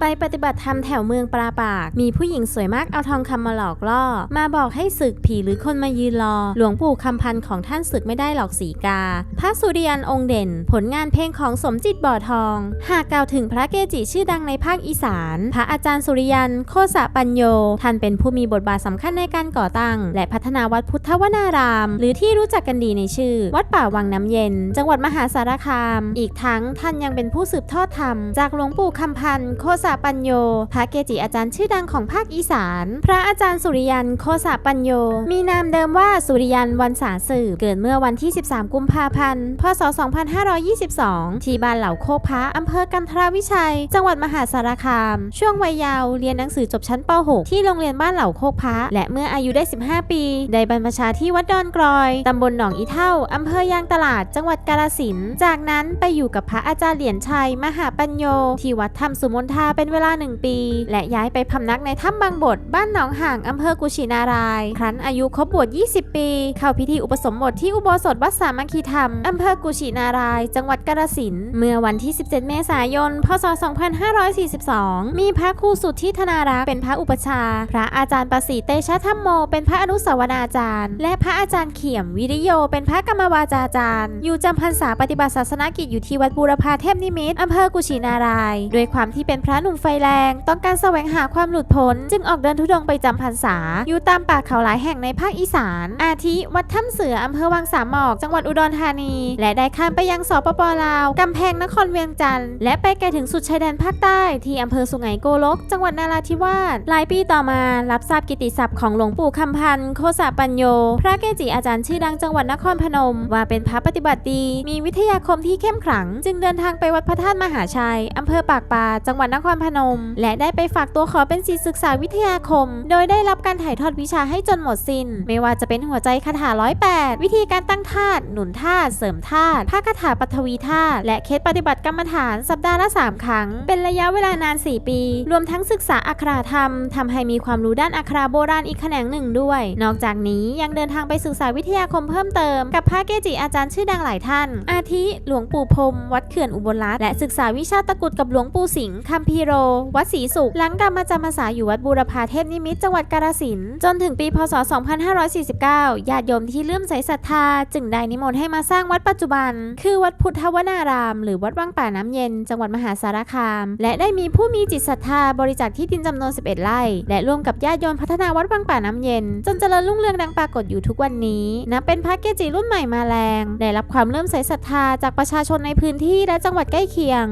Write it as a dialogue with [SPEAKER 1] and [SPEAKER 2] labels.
[SPEAKER 1] ไปปฏิบัติธรรมแถวเมืองปราปาก มีผู้หญิงสวยมากเอาทองคำมาหลอกล่อ มาบอกให้ศึกผีหรือคนมายืนรอ หลวงปู่คำพันธ์ของท่านศึกไม่ได้หรอกสีกา พระสุริยันองค์เด่น ผลงานเพลงของสมจิตบ่อทอง หากกล่าวถึงพระเกจิชื่อดังในภาคอีสาน พระอาจารย์สุริยัน โคสะปัญโย ท่านเป็นผู้มีบทบาทสำคัญในการก่อตั้ง และพัฒนาวัดพุทธวนาราม หรือที่รู้จักกันดีในชื่อ วัดป่าวังน้ำเย็น จังหวัดมหาสารคาม อีกทั้งท่านยังเป็นผู้สืบทอดธรรมจากหลวงปู่คำพันธ์โคสะปัญโย พระเกจิอาจารย์ชื่อดังของภาคอีสาน พระอาจารย์สุริยันโคสะปัญโย มีนามเดิมว่าสุริยันวันสาสืบเกิดเมื่อวันที่ 13 กุมภาพันธ์ พศ 2522 ที่บ้านเหล่าโคกพระอำเภอกันทราวิชัย จังหวัดมหาสารคาม ช่วงวัยเยาว์เรียนหนังสือจบชั้นป .6 ที่โรงเรียนบ้านเหล่าโคกพระและเมื่ออายุได้ 15 ปี ได้บรรพชาที่วัดดอนกรอยตำบลหนองอีเท่าอำเภอยางตลาด จังหวัดกาฬสินธุ์จากนั้นไปอยู่กับพระอาจารย์เหรียญชัย มหาปัญโย ที่วัดธรรมสุมนทาเป็นเวลาหนึ่งปี และย้ายไปพำนักในถ้ำบางบท บ้านหนองห่างอำเภอกุชินาราย ครั้นอายุครบบวช 20 ปี เข้าพิธีอุปสมบทที่อุโบสถวัดสามัคคีธรรมอำเภอกุชินาราย จังหวัดกาฬสินเมื่อวันที่ 17 เมษายน พศ 2542 มีพระครูสุทธิธนารักษ์เป็นพระอุปชา พระอาจารย์ประสิทธิ์เตชะธรรมโม เป็นพระอนุสาวนาจารย์ และพระอาจารย์เขี่ยมวิริโย เป็นพระกรรมวาจาจารย์ อยู่จำพรรษาปฏิบัติศาสนกิจอยู่ที่วัดบูรพาเทพนิมิตอำเภอกุชินารายด้วยความที่เป็นพระหนุ่มไฟแรง ต้องการแสวงหาความหลุดพ้น จึงออกเดินทุดงค์ไปจำพรรษา อยู่ตามป่าเขาหลายแห่งในภาคอีสาน อาทิ วัดถ้ำเสืออำเภอวังสามหมอก จังหวัดอุดรธานี และได้ข้ามไปยังสปปลาวกำแพงนครเวียงจันทร์และไปไกลถึงสุดชายแดนภาคใต้ที่อำเภอสุไหงโกลก จังหวัดนาราธิวาสหลายปีต่อมารับทราบกิตติศัพท์ของหลวงปู่คำพันธ์โคสะปัญโย พระเกจิอาจารย์ชื่อดังจังหวัดนครพนม ว่าเป็นพระปฏิบัติดี มีวิทยาคมที่เข้มขลัง จึงเดินทางไปวัดพระธาตุมหาชัยอำเภอปากปาจังหวัดนครพนม และได้ไปฝากตัวขอเป็นศิษย์ศึกษาวิทยาคม โดยได้รับการถ่ายทอดวิชาให้จนหมดสิน้น ไม่ว่าจะเป็นหัวใจคาถาร้อยแปดวิธีการตั้งธาตุหนุนธาตุเสริมธาตุภาคคาถาปัทวีธาตุและเคสปฏิบัติกรรมฐานสัปดาห์ละ 3 ครั้ง เป็นระยะเวลานาน 4 ปี รวมทั้งศึกษาอักขระธรรมทำให้มีความรู้ด้านอักขระโบราณอีกแขนงหนึ่งด้วย นอกจากนี้ยังเดินทางไปศึกษาวิทยาคมเพิ่มเติม กับพระเกจิอาจารย์ชื่อดังหลายท่าน อาทิหลวงปู่พรมวัดเขื่อนอุบลรัตน์และศึกษาวิชาตะกุดกับหลวงปู่สิงห์คัมพีโร วัดศรีสุข หลังกลับมาจำพรรษาอยู่วัดบูรพาเทพนิมิตจังหวัดกาฬสินธุ์จนถึงปีพศ 2549 ญาติโยมที่เลื่อมใสศรัทธา จึงได้นิมนต์ให้มาสร้างวัดปัจจุบัน คือวัดพุทธวนาราม หรือวัดวังป่าน้ำเย็น จังหวัดมหาสารคาม และได้มีผู้มีจิตศรัทธาบริจาคที่ดินจำนวน 11 ไร่ และร่วมกับญาติโยมพัฒนาวัดวังป่าน้ำเย็น จนเจริญรุ่งเรืองดังปรากฏอยู่ทุกวันนี้นับเป็นพระเกจิรุ่นใหม่มาแรง ได้รับความเลื่อมใสศรัทธาจากประชาชนในพื้นที่และจังหวัดใกล้เคียง